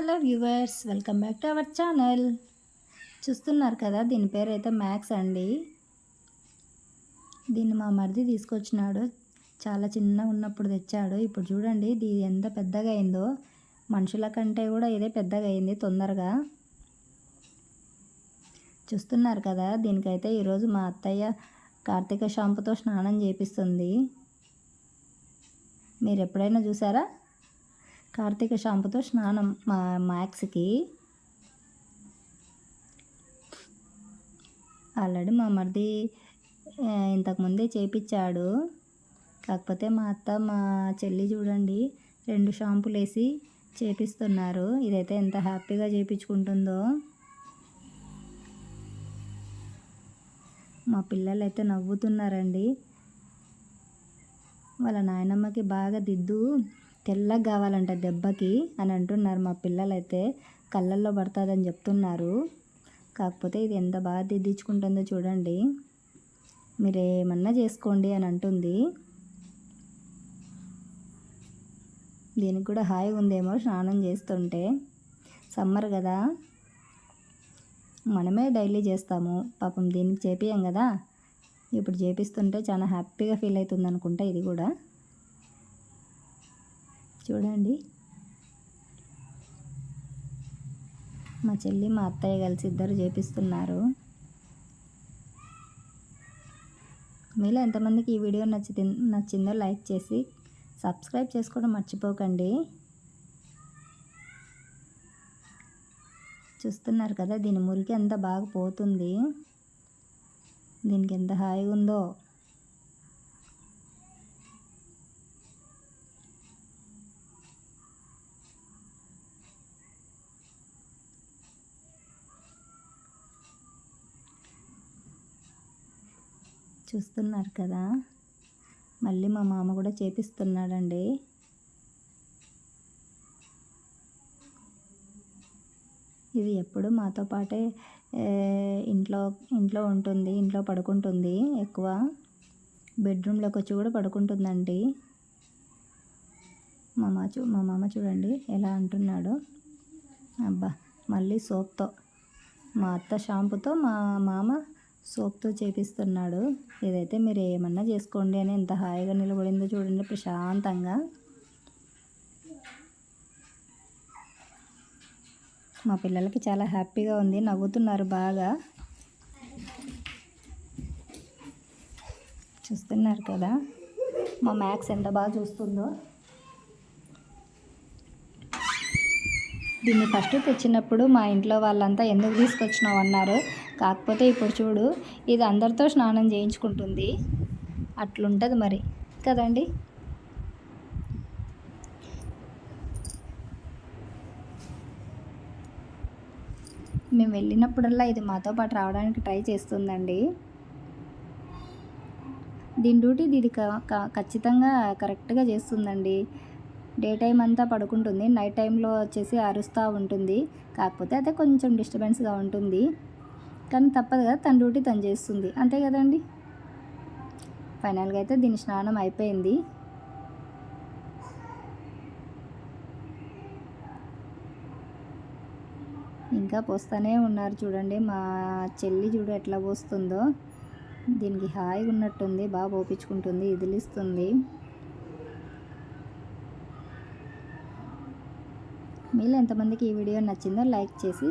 Hello viewers welcome back to our channel. చూస్తున్నారు కదా దీని పేరు అయితే మ్యాక్స్ అండి. దీన్ని మా మరిది తీసుకొచ్చినాడు. చాలా చిన్నగా ఉన్నప్పుడు తెచ్చాడు. ఇప్పుడు చూడండి ఇది ఎంత పెద్దగా అయిందో. మనుషుల కంటే కూడా ఇదే పెద్దగా అయింది తొందరగా. చూస్తున్నారు కదా దీనికైతే ఈరోజు మా అత్తయ్య కార్తీక షాంపుతో స్నానం చేపిస్తుంది. మీరు ఎప్పుడైనా చూసారా? కార్తీక షాంపుతో స్నానం మా మ్యాక్స్కి ఆల్రెడీ మా మరిది ఇంతకుముందే చేపించాడు కాకపోతే మా అత్త మా చెల్లి చూడండి రెండు షాంపులు వేసి చేపిస్తున్నారు. ఇదైతే ఎంత హ్యాపీగా చేపించుకుంటుందో. మా పిల్లలు అయితే నవ్వుతున్నారండి. వాళ్ళ నాయనమ్మకి బాగా దిద్దు. తెల్లగా కావాలంట దెబ్బకి అని అంటున్నారు మా పిల్లలైతే. కళ్ళల్లో పడుతుందని చెప్తున్నారు. కాకపోతే ఇది ఎంత బాగా దిద్దించుకుంటుందో చూడండి. మీరు ఏమన్నా చేసుకోండి అని అంటుంది. దీనికి కూడా హాయిగా ఉందేమో స్నానం చేస్తుంటే. సమ్మర్ కదా. మనమే డైలీ చేస్తాము. పాపం దీనికి చేపియం కదా. ఇప్పుడు చేపిస్తుంటే చాలా హ్యాపీగా ఫీల్ అవుతుంది అనుకుంటా ఇది కూడా. చూడండి. మా చెల్లి మా అత్తయ్య కలిసి ఇద్దరు చేపిస్తున్నారు. మీలో ఎంతమందికి ఈ వీడియో నచ్చి నచ్చిందో లైక్ చేసి సబ్స్క్రైబ్ చేసుకోవడం మర్చిపోకండి. చూస్తున్నారు కదా దీని మురికి ఎంత బాగా పోతుంది. దీనికి ఎంత హాయిగా ఉందో చూస్తున్నారు కదా. మళ్ళీ మా మామ కూడా చేపిస్తున్నాడండి. ఇది ఎప్పుడు మాతో పాటే ఇంట్లో ఇంట్లో ఉంటుంది ఇంట్లో పడుకుంటుంది ఎక్కువ. బెడ్రూమ్లోకి వచ్చి కూడా పడుకుంటుందండి. మా మా చూ మా మామ చూడండి ఎలా అంటున్నాడు. అబ్బా మళ్ళీ సోప్తో మా అత్త షాంపుతో మా మామ సోప్తో చేపిస్తున్నాడు. ఇదైతే మీరు ఏమన్నా చేసుకోండి అని ఎంత హాయిగా నిలబడిందో చూడండి ప్రశాంతంగా. మా పిల్లలకి చాలా హ్యాపీగా ఉంది నవ్వుతున్నారు బాగా. చూస్తున్నారు కదా మా మ్యాథ్స్ ఎంత బాగా చూస్తుందో. దీన్ని ఫస్ట్ తెచ్చినప్పుడు మా ఇంట్లో వాళ్ళంతా ఎందుకు తీసుకొచ్చినావు అన్నారు. కాకపోతే ఇప్పుడు చూడు ఇది అందరితో స్నానం చేయించుకుంటుంది. అట్లుంటుంది మరి కదండి? మేము వెళ్ళినప్పుడల్లా ఇది మాతో పాటు రావడానికి ట్రై చేస్తుందండి. దీని డ్యూటీ ఇది ఖచ్చితంగా కరెక్ట్గా చేస్తుందండి. డే టైం అంతా పడుకుంటుంది నైట్ టైంలో వచ్చేసి అరుస్తూ ఉంటుంది. కాకపోతే అదే కొంచెం డిస్టర్బెన్స్గా ఉంటుంది. కానీ తప్పదు కదా తన డ్యూటీ తను చేస్తుంది. అంతే కదండి? ఫైనల్గా అయితే దీని స్నానం అయిపోయింది. ఇంకా పోస్తూనే ఉన్నారు చూడండి. మా చెల్లి చూడు ఎట్లా పోస్తుందో. దీనికి హాయిగా ఉన్నట్టుంది బాగా పోపించుకుంటుంది ఇదిలిస్తుంది. మీలో ఎంతమందికి ఈ వీడియో నచ్చిందో లైక్ చేసి